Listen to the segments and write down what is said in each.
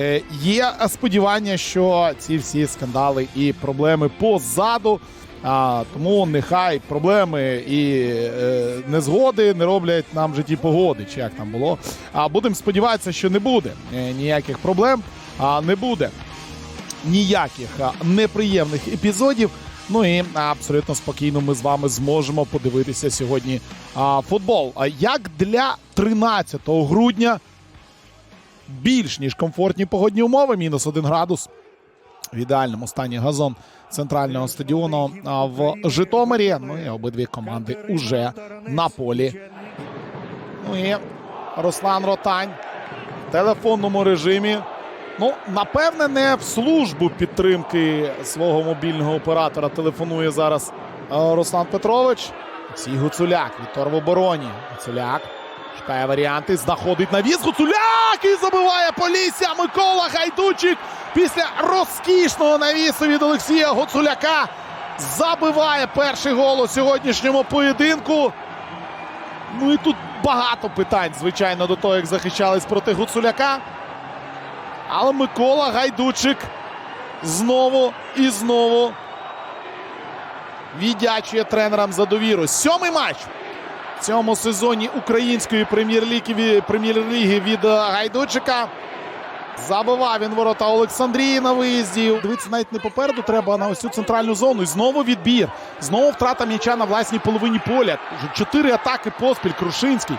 Е, Є сподівання, що ці всі скандали і проблеми позаду. А, тому нехай проблеми і е, незгоди не роблять нам в житті погоди, чи як там було. А будемо сподіватися, що не буде е, ніяких проблем, а не буде ніяких неприємних епізодів. Ну і абсолютно спокійно ми з вами зможемо подивитися сьогодні а, футбол. А як для 13 грудня більш ніж комфортні погодні умови, мінус 1 градус. В ідеальному стані газон центрального стадіону в Житомирі. Ну і обидві команди уже на полі. Ну і Руслан Ротань в телефонному режимі. Ну, напевне, не в службу підтримки свого мобільного оператора телефонує зараз е, Руслан Петрович. Олексій Гуцуляк. Віктор в обороні. Гуцуляк шукає варіанти. Знаходить навіс. Гуцуляк і забиває Полісся. Микола Гайдучик після розкішного навісу від Олексія Гуцуляка забиває перший гол у сьогоднішньому поєдинку. Ну і тут багато питань, звичайно, до того, як захищались проти Гуцуляка. Але Микола Гайдучик знову і знову віддячує тренерам за довіру. Сьомий матч цьому сезоні української прем'єр-ліги прем'єр-ліги від е, Гайдучика. Забивав він ворота Олександрії на виїзді. Дивитися навіть не попереду треба а на ось цю центральну зону. І знову відбір. Знову втрата м'яча на власній половині поля. Чотири атаки поспіль. Крушинський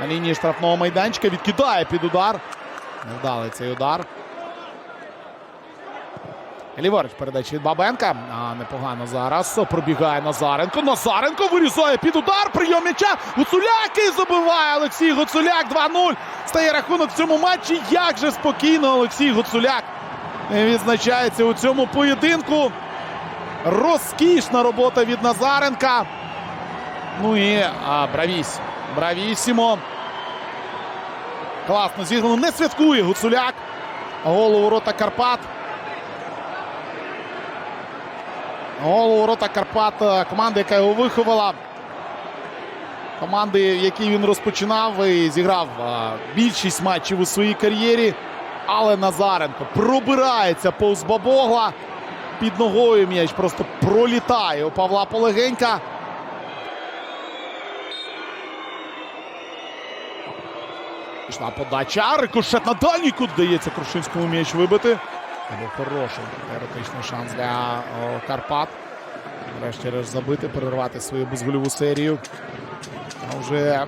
на лінії штрафного майданчика відкидає під удар. Невдалий цей удар. Ліворуч передача від Бабенка. А непогано зараз. Пробігає Назаренко. Назаренко вирізає під удар. Прийом м'яча. Гуцуляк і забиває Олексій Гуцуляк. 2-0. Стає рахунок в цьому матчі. Як же спокійно Олексій Гуцуляк відзначається у цьому поєдинку. Розкішна робота від Назаренка. Ну і а, Бравісь. Бравісімо. Класно зіграно. Не святкує Гуцуляк. Гол у ворота Карпат. Гол у ворота Карпат. е, Команда, яка його виховала. Команди, в якій він розпочинав і зіграв е, більшість матчів у своїй кар'єрі. Але Назаренко пробирається повз Бабогла. Під ногою м'яч просто пролітає у Павла Полегенька. Пішла подача. Рикошет на дальній кут дається Крушинському м'яч вибити. Це був хороший теоретичний шанс для Карпат. Врешті-решт забити, перервати свою безгольову серію. А вже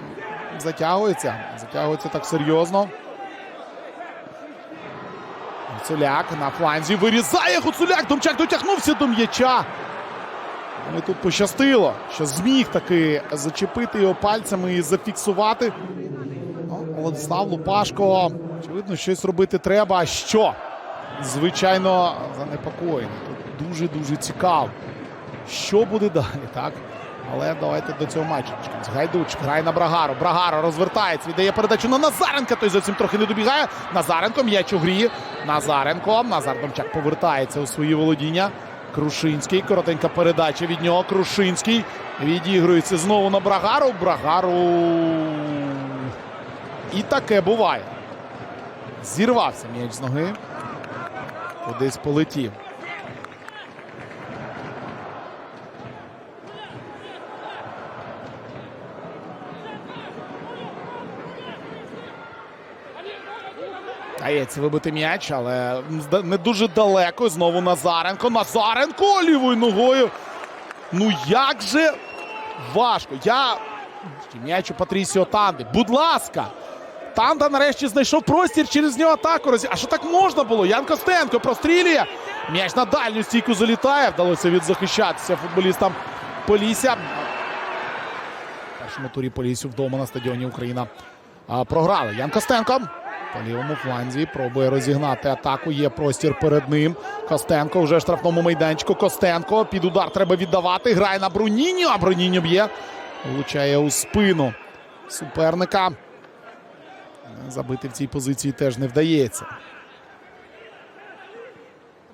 затягується. Затягується так серйозно. Гуцуляк на фланзі вирізає Гуцуляк. Домчак дотягнувся до м'яча. І тут пощастило, що зміг таки зачепити його пальцями і зафіксувати. Ну, Владислав Лупашко. Очевидно, щось робити треба. А що? Звичайно, занепокоєний. Тут дуже-дуже цікаво. Що буде далі, так? Але давайте до цього матчу. Гайдучик грає на Брагару. Брагаро розвертається, віддає передачу на Назаренка. Той зовсім трохи не добігає. Назаренко м'яч у грі. Назаренко. Назар Домчак повертається у свої володіння. Крушинський. Коротенька передача від нього. Крушинський. Відігрується знову на Брагару. Брагару. І таке буває. Зірвався м'яч з ноги. Кудись полетів. Дається вибити м'яч, але не дуже далеко. Знову Назаренко. Назаренко лівою ногою. Ну як же важко. Я м'яч у Патрісіо Танди. Будь ласка. Танда нарешті знайшов простір через нього атаку. роз- А що так можна було? Ян Костенко прострілює. М'яч на дальню стійку залітає. Вдалося відзахищатися футболістам Полісся. Першому турі Поліссю вдома на стадіоні Україна програли. Ян Костенко по лівому фланзі пробує розігнати атаку. Є простір перед ним. Костенко вже в штрафному майданчику. Костенко під удар треба віддавати. Грає на Бруніньо, а Бруніньо б'є. Влучає у спину суперника. Забити в цій позиції теж не вдається.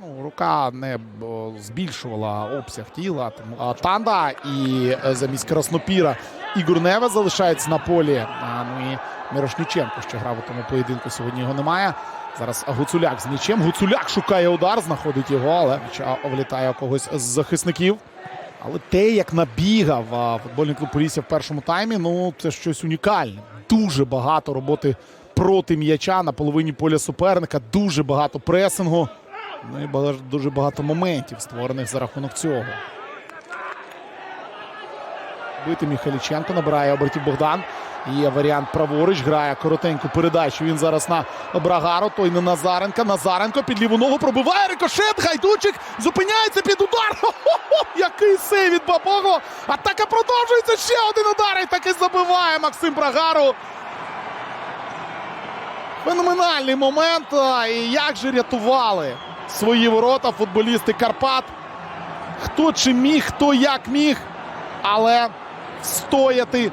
Ну, рука не збільшувала обсяг тіла. Танда і е, замість Краснопіра Ігор Неве залишається на полі. А, ну і Мірошніченко ще грав у тому поєдинку. Сьогодні його немає. Зараз Гуцуляк з м'ячем. Гуцуляк шукає удар, знаходить його, але м'яча влітає когось з захисників. Але те, як набігав футбольний клуб Полісся в першому таймі, ну це щось унікальне. Дуже багато роботи проти м'яча на половині поля суперника, дуже багато пресингу. Ну і дуже багато моментів, створених за рахунок цього. Бити Міхаліченко набирає обертів Богдан. Є варіант праворуч, грає коротеньку передачу. Він зараз на Брагару, той на Назаренка. Назаренко під ліву ногу пробиває рикошет. Гайдучик зупиняється під удар. Хо-хо-хо! Який сейв від Бабого. Атака продовжується. Ще один удар. І таки забиває Максим Брагару. Феноменальний момент. І як же рятували свої ворота футболісти Карпат. Хто чи міг, хто як міг, але встояти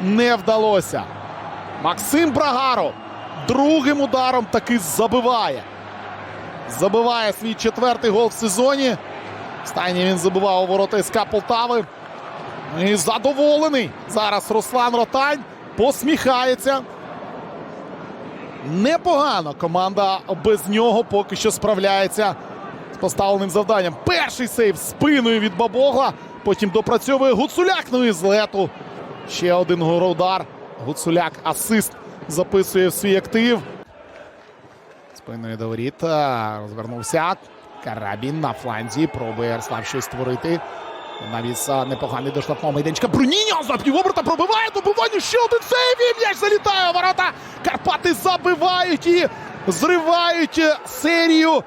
не вдалося. Максим Брагаро другим ударом таки забиває. Забиває свій четвертий гол в сезоні. Останній він забивав у ворота СК Полтави. І задоволений. Зараз Руслан Ротань посміхається. Непогано команда без нього поки що справляється з поставленим завданням. Перший сейв спиною від Бабогла. Потім допрацьовує Гуцуляк. Ну і з лету. Ще один горудар. Гуцуляк асист записує в свій актив. Спиною до воріт. Розвернувся. Карабін на фланзі. Пробує Ярослав щось створити. Навіс непоганий до штрафного майданчика. Бруніньо за півоберта пробиває добивання. Ще один сейв. І м'яч залітає ворота. Карпати забивають і зривають е, серію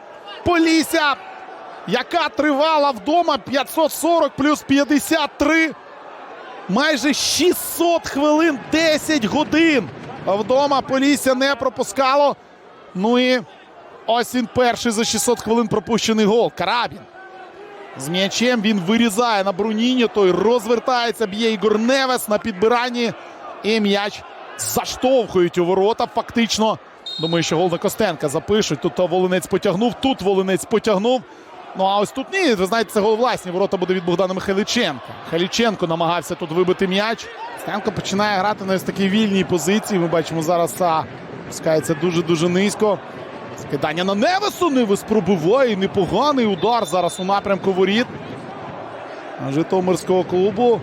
Полісся, яка тривала вдома 540 плюс 53. Майже 600 хвилин, 10 годин. Вдома Полісся не пропускало. Ну і ось він перший за 600 хвилин пропущений гол. Карабін. З м'ячем він вирізає на Бруніньо, той розвертається, б'є Ігор Невес на підбиранні. І м'яч заштовхують у ворота. Фактично. Думаю, що гол на Костенка запишуть. Тут Волинець потягнув, тут Волинець потягнув. Ну а ось тут ні, ви знаєте, це гол власні. Ворота буде від Богдана Михайличенка. Халіченко намагався тут вибити м'яч. Стенко починає грати на ось такій вільній позиції. Ми бачимо зараз а, пускається дуже-дуже низько. Скидання на Невесу. Невес пробиває. Непоганий удар зараз у напрямку воріт. Житомирського клубу.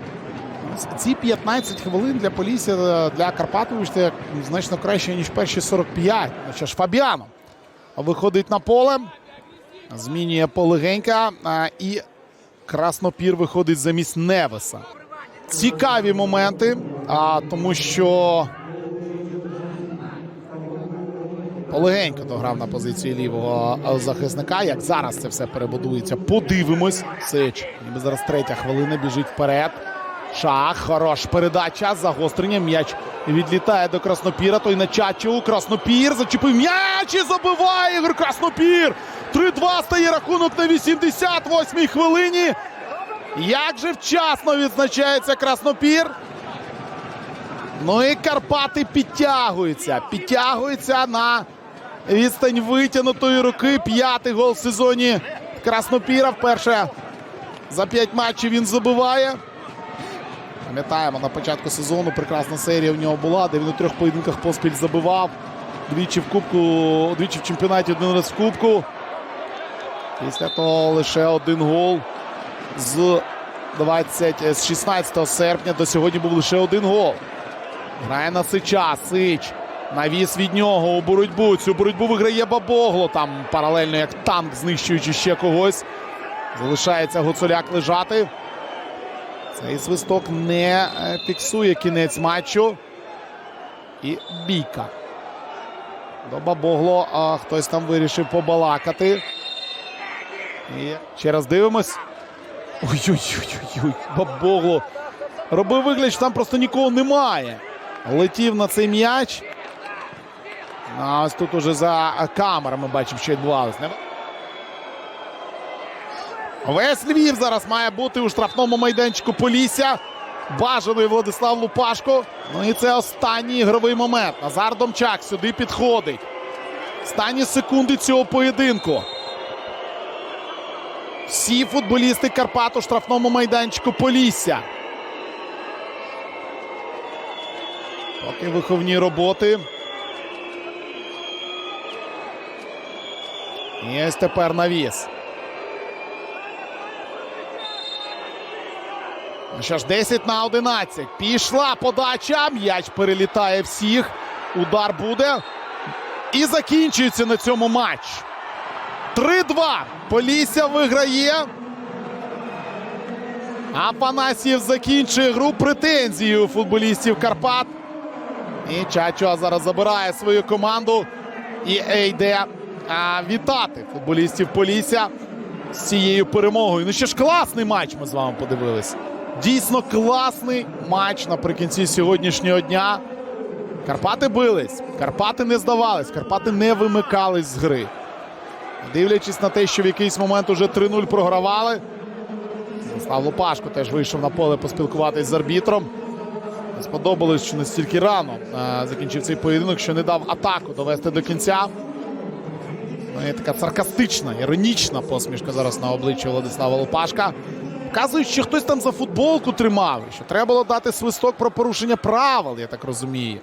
Ці 15 хвилин для Полісся, для Карпат, вибачте, значно краще, ніж перші 45. Ну що ж, Фабіано виходить на поле. Змінює полегенька. І Краснопір виходить замість Невеса. Цікаві моменти, а, тому що Полегенько дограв на позиції лівого захисника. Як зараз це все перебудується, подивимось. Сич, ніби зараз третя хвилина біжить вперед. Шах, хорош передача. Загострення. М'яч відлітає до Краснопіра. Той на Чачу. Краснопір зачепив м'яч і забиває Краснопір. 3-2 стає рахунок на 88-й хвилині. Як же вчасно відзначається Краснопір. Ну і Карпати підтягуються. Підтягуються на відстань витягнутої руки. П'ятий гол в сезоні Краснопіра. Вперше за п'ять матчів він забиває. Пам'ятаємо, на початку сезону прекрасна серія в нього була, де він у трьох поєдинках поспіль забивав. Двічі в кубку, двічі в чемпіонаті, один раз в кубку. Після того лише один гол з 20, з 16 серпня до сьогодні був лише один гол. Грає на Сича. Сич. Навіс від нього у боротьбу. Цю боротьбу виграє Бабогло. Там паралельно як танк, знищуючи ще когось. Залишається Гуцуляк лежати. Цей свисток не е, фіксує кінець матчу. І бійка. До Бабогло а, хтось там вирішив побалакати. І ще раз дивимось. Ой-ой-ой, Бабогло. Робив вигляд, що там просто нікого немає. Летів на цей м'яч. А ось тут уже за камерами бачимо, що відбувалося. Весь Львів зараз має бути у штрафному майданчику Полісся. Бажаний Владислав Лупашко. Ну і це останній ігровий момент. Назар Домчак сюди підходить. Останні секунди цього поєдинку. Всі футболісти Карпат у штрафному майданчику Полісся. Поки виховні роботи. І ось тепер навіс. Ну що ж, 10 на 11. Пішла подача. М'яч перелітає всіх. Удар буде. І закінчується на цьому матч. 3-2. Полісся виграє. Апанасьєв закінчує гру претензією футболістів Карпат. І Чачо зараз забирає свою команду і йде а, вітати футболістів Полісся з цією перемогою. Ну що ж, класний матч ми з вами подивились. Дійсно класний матч наприкінці сьогоднішнього дня. Карпати бились, Карпати не здавались, Карпати не вимикались з гри. Дивлячись на те, що в якийсь момент уже 3-0 програвали. Слав Лопашко теж вийшов на поле поспілкуватись з арбітром. Сподобалось, що настільки рано е, закінчив цей поєдинок, що не дав атаку довести до кінця. Ну, і така саркастична, іронічна посмішка зараз на обличчі Владислава Лопашка. Вказують, що хтось там за футболку тримав, що треба було дати свисток про порушення правил, я так розумію.